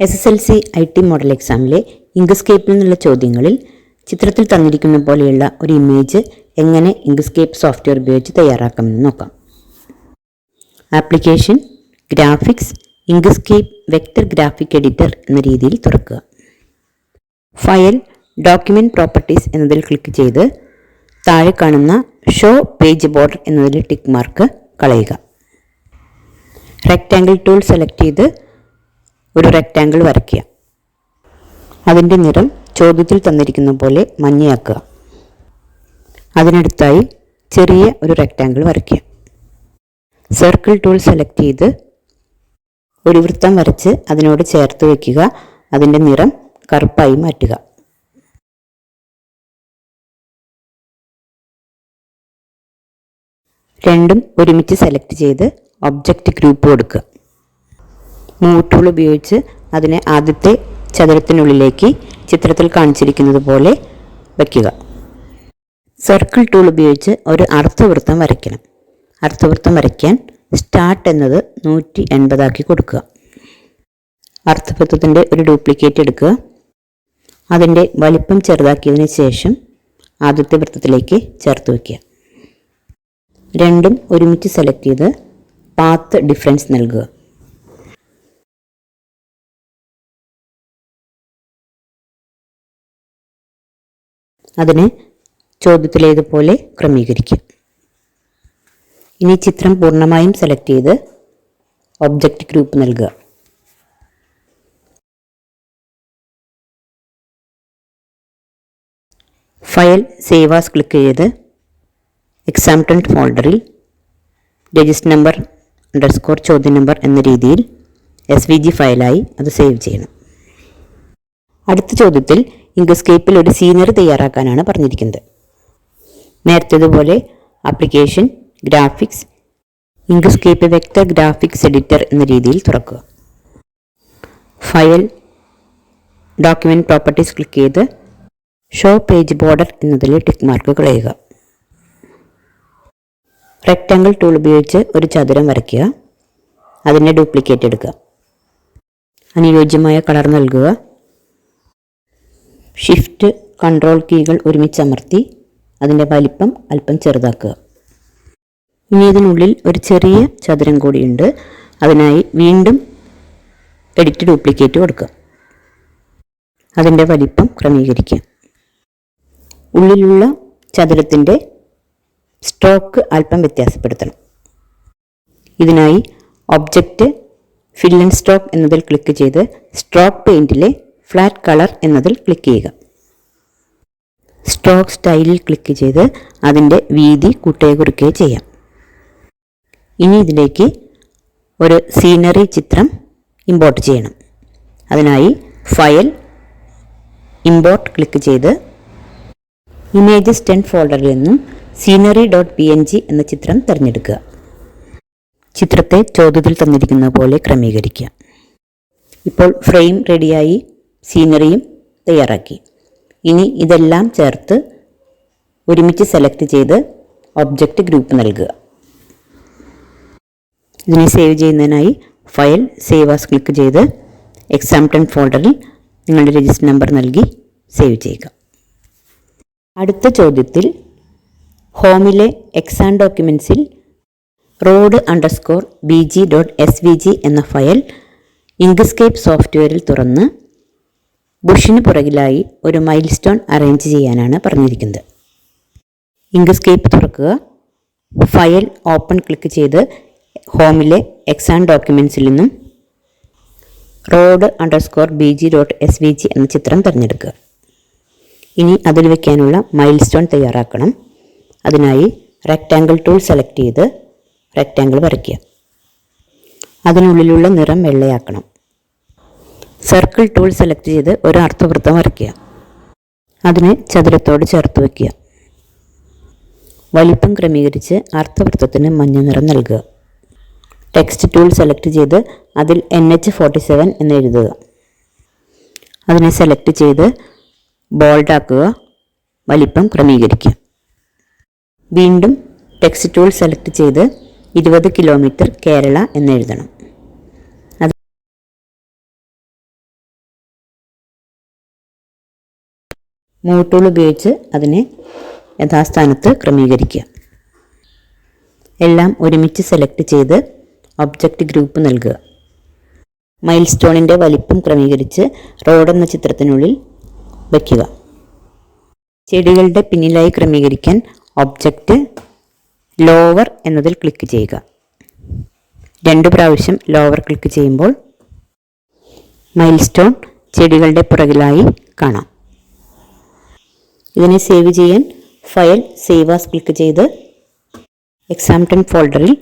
S S L C I T model എക്സാമിലെ ഇങ്ക്സ്കേപ്പിൽ നിന്നുള്ള ചോദ്യങ്ങളിൽ ചിത്രത്തിൽ തന്നിരിക്കുന്ന പോലെയുള്ള ഒരു ഇമേജ് എങ്ങനെ ഇങ്ക്സ്കേപ്പ് സോഫ്റ്റ്വെയർ ഉപയോഗിച്ച് തയ്യാറാക്കാമെന്ന് നോക്കാം. Application graphics Inkscape vector graphic editor എന്ന രീതിയിൽ തുറക്കുക. ഫയൽ ഡോക്യുമെന്റ് പ്രോപ്പർട്ടീസ് എന്നതിൽ ക്ലിക്ക് ചെയ്ത് താഴെ കാണുന്ന ഷോ പേജ് ബോർഡർ എന്നതിൽ ടിക്ക് മാർക്ക് കളയുക. റെക്റ്റാങ്കിൾ ടൂൾ സെലക്ട് ചെയ്ത് ഒരു റെക്റ്റാങ്കിൾ വരയ്ക്കുക. അതിന്റെ നിറം ചോദ്യത്തിൽ തന്നിരിക്കുന്ന പോലെ മഞ്ഞയാക്കുക. അതിനടുത്തായി ചെറിയ ഒരു റെക്റ്റാങ്കിൾ വരയ്ക്കുക. സർക്കിൾ ടൂൾ സെലക്ട് ചെയ്ത് ഒരു വൃത്തം വരച്ച് അതിനോട് ചേർത്ത് വയ്ക്കുക അതിന്റെ നിറം കറുപ്പായി മാറ്റുക. രണ്ടും ഒരുമിച്ച് സെലക്ട് ചെയ്ത് ഒബ്ജക്റ്റ് ഗ്രൂപ്പ് കൊടുക്കുക. മൂവ് ടൂൾ ഉപയോഗിച്ച് അതിനെ ആദ്യത്തെ ചതുരത്തിനുള്ളിലേക്ക് ചിത്രത്തിൽ കാണിച്ചിരിക്കുന്നത് പോലെ വയ്ക്കുക. സർക്കിൾ ടൂൾ ഉപയോഗിച്ച് ഒരു അർത്ഥവൃത്തം വരയ്ക്കണം. അർത്ഥവൃത്തം വരയ്ക്കാൻ സ്റ്റാർട്ട് എന്നത് നൂറ്റി എൺപതാക്കി കൊടുക്കുക. അർത്ഥവൃത്തത്തിന്റെ ഒരു ഡ്യൂപ്ലിക്കേറ്റ് എടുക്കുക. അതിന്റെ വലിപ്പം ചെറുതാക്കിയതിന് ശേഷം ആദ്യത്തെ വൃത്തത്തിലേക്ക് ചേർത്ത് വയ്ക്കുക. രണ്ടും ഒരുമിച്ച് സെലക്ട് ചെയ്ത് പാത്ത് ഡിഫറൻസ് നൽകുക. അതിനെ ചോദ്യത്തിലേതുപോലെ ക്രമീകരിക്കും. ഇനി ചിത്രം പൂർണമായും സെലക്ട് ചെയ്ത് ഒബ്ജക്റ്റ് ഗ്രൂപ്പ് നൽകുക. ഫയൽ സേവ് ആസ് ക്ലിക്ക് ചെയ്ത് എക്സാംപ്റ്റന്റ് ഫോൾഡറിൽ രജിസ്റ്റർ നമ്പർ അണ്ടർസ്കോർ ചോദ്യ നമ്പർ എന്ന രീതിയിൽ എസ് വി ജി ഫയലായി അത് സേവ് ചെയ്യണം. അടുത്ത ചോദ്യത്തിൽ ഇങ്കസ്കേപ്പിൽ ഒരു സീനറി തയ്യാറാക്കാനാണ് പറഞ്ഞിരിക്കുന്നത്. നേരത്തേതുപോലെ application graphics Inkscape vector graphics editor എന്ന രീതിയിൽ തുറക്കുക. ഫയൽ ഡോക്യുമെന്റ് പ്രോപ്പർട്ടീസ് ക്ലിക്ക് ചെയ്ത് ഷോ പേജ് ബോർഡർ എന്നതിൽ ടിക്ക് മാർക്ക് കളയുക. റെക്റ്റാങ്കിൾ ടൂൾ ഉപയോഗിച്ച് ഒരു ചതുരം വരയ്ക്കുക. അതിന്റെ ഡ്യൂപ്ലിക്കേറ്റ് എടുക്കുക. അനുയോജ്യമായ കളർ നൽകുക. ഷിഫ്റ്റ് കൺട്രോൾ കീകൾ ഒരുമിച്ച് അമർത്തി അതിന്റെ വലിപ്പം അല്പം ചെറുതാക്കുക. ഇനി ഇതിനുള്ളിൽ ഒരു ചെറിയ ചതുരം കൂടിയുണ്ട്. അതിനായി വീണ്ടും എഡിറ്റ് ഡ്യൂപ്ലിക്കേറ്റ് കൊടുക്കുക. അതിന്റെ വലിപ്പം ക്രമീകരിക്കുക. ഉള്ളിലുള്ള ചതുരത്തിന്റെ സ്ട്രോക്ക് അല്പം വ്യത്യാസപ്പെടുത്തണം. ഇതിനായി ഒബ്ജക്റ്റ് ഫിൽ ആൻഡ് സ്ട്രോക്ക് എന്നതിൽ ക്ലിക്ക് ചെയ്ത് സ്ട്രോക്ക് പെയിന്റിലെ ഫ്ലാറ്റ് കളർ എന്നതിൽ ക്ലിക്ക് ചെയ്യുക. സ്ട്രോക്ക് സ്റ്റൈലിൽ ക്ലിക്ക് ചെയ്ത് അതിന്റെ വീതി കൂട്ടുകയോ കുറിക്കുകയോ ചെയ്യാം. ഇനി ഇതിലേക്ക് ഒരു സീനറി ചിത്രം ഇമ്പോർട്ട് ചെയ്യണം. അതിനായി ഫയൽ ഇമ്പോർട്ട് ക്ലിക്ക് ചെയ്ത് ഇമേജസ് ടെൻ ഫോൾഡറിൽ നിന്നും scenery dot P N G എന്ന ചിത്രം തിരഞ്ഞെടുക്കുക. ചിത്രത്തെ ചോദ്യത്തിൽ തന്നിരിക്കുന്ന പോലെ ക്രമീകരിക്കുക. ഇപ്പോൾ ഫ്രെയിം റെഡിയായി സീനറിയും തയ്യാറാക്കി. ഇനി ഇതെല്ലാം ചേർത്ത് ഒരുമിച്ച് സെലക്ട് ചെയ്ത് ഒബ്ജക്റ്റ് ഗ്രൂപ്പ് നൽകുക. ഇതിനെ സേവ് ചെയ്യുന്നതിനായി ഫയൽ സേവ് ആസ് ക്ലിക്ക് ചെയ്ത് എക്സാംപ്റ്റൺ ഫോൾഡറിൽ നിങ്ങളുടെ രജിസ്റ്റർ നമ്പർ നൽകി സേവ് ചെയ്യുക. അടുത്ത ചോദ്യത്തിൽ ഹോമിലെ exam ഡോക്യുമെൻസിൽ road underscore B G dot S V G എന്ന ഫയൽ ഇങ്ക്സ്കേപ്പ് സോഫ്റ്റ്വെയറിൽ തുറന്ന് ബുഷിന് പുറകിലായി ഒരു മൈൽ സ്റ്റോൺ അറേഞ്ച് ചെയ്യാനാണ് പറഞ്ഞിരിക്കുന്നത്. ഇങ്ക്സ്കേപ്പ് തുറക്കുക. ഫയൽ ഓപ്പൺ ക്ലിക്ക് ചെയ്ത് ഹോമിലെ എക്സാം ഡോക്യുമെൻസിൽ നിന്നും road underscore B G dot S V G എന്ന ചിത്രം തിരഞ്ഞെടുക്കുക. ഇനി അതിൽ വയ്ക്കാനുള്ള മൈൽ സ്റ്റോൺ തയ്യാറാക്കണം. അതിനായി റെക്റ്റാങ്കിൾ ടൂൾ സെലക്ട് ചെയ്ത് റെക്റ്റാങ്കിൾ വരയ്ക്കുക. അതിനുള്ളിലുള്ള നിറം വെള്ളയാക്കണം. സർക്കിൾ ടൂൾ സെലക്ട് ചെയ്ത് ഒരു അർത്ഥവൃത്തം വരയ്ക്കുക. അതിനെ ചതുരത്തോട് ചേർത്ത് വയ്ക്കുക. വലിപ്പം ക്രമീകരിച്ച് അർത്ഥവൃത്തത്തിന് മഞ്ഞ നിറം നൽകുക. ടെക്സ്റ്റ് ടൂൾ സെലക്ട് ചെയ്ത് അതിൽ എൻ എച്ച് ഫോർട്ടി സെവൻ എന്ന് എഴുതുക. അതിനെ സെലക്ട് ചെയ്ത് ബോൾഡാക്കുക വലിപ്പം ക്രമീകരിക്കുക. വീണ്ടും ടെക്സ്റ്റ് ടൂൾ സെലക്ട് ചെയ്ത് ഇരുപത് കിലോമീറ്റർ കേരള എന്ന് മൂവ് ടൂൾ ഉപയോഗിച്ച് അതിനെ യഥാസ്ഥാനത്ത് ക്രമീകരിക്കുക. എല്ലാം ഒരുമിച്ച് സെലക്ട് ചെയ്ത് ഒബ്ജക്റ്റ് ഗ്രൂപ്പ് നൽകുക. മൈൽ സ്റ്റോണിന്റെ വലിപ്പം ക്രമീകരിച്ച് റോഡ് എന്ന ചിത്രത്തിനുള്ളിൽ വയ്ക്കുക ചെടികളുടെ പിന്നിലായി ക്രമീകരിക്കാൻ ഒബ്ജക്റ്റ് ലോവർ എന്നതിൽ ക്ലിക്ക് ചെയ്യുക. രണ്ട് പ്രാവശ്യം ലോവർ ക്ലിക്ക് ചെയ്യുമ്പോൾ മൈൽ സ്റ്റോൺ ചെടികളുടെ പുറകിലായി കാണാം. ഇതിനെ സേവ് ചെയ്യാൻ ഫയൽ സേവ് ആസ് ക്ലിക്ക് ചെയ്ത് എക്സാം ടെൻ ഫോൾഡറിൽ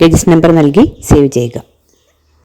രജിസ്റ്റർ നമ്പർ നൽകി സേവ് ചെയ്യുക.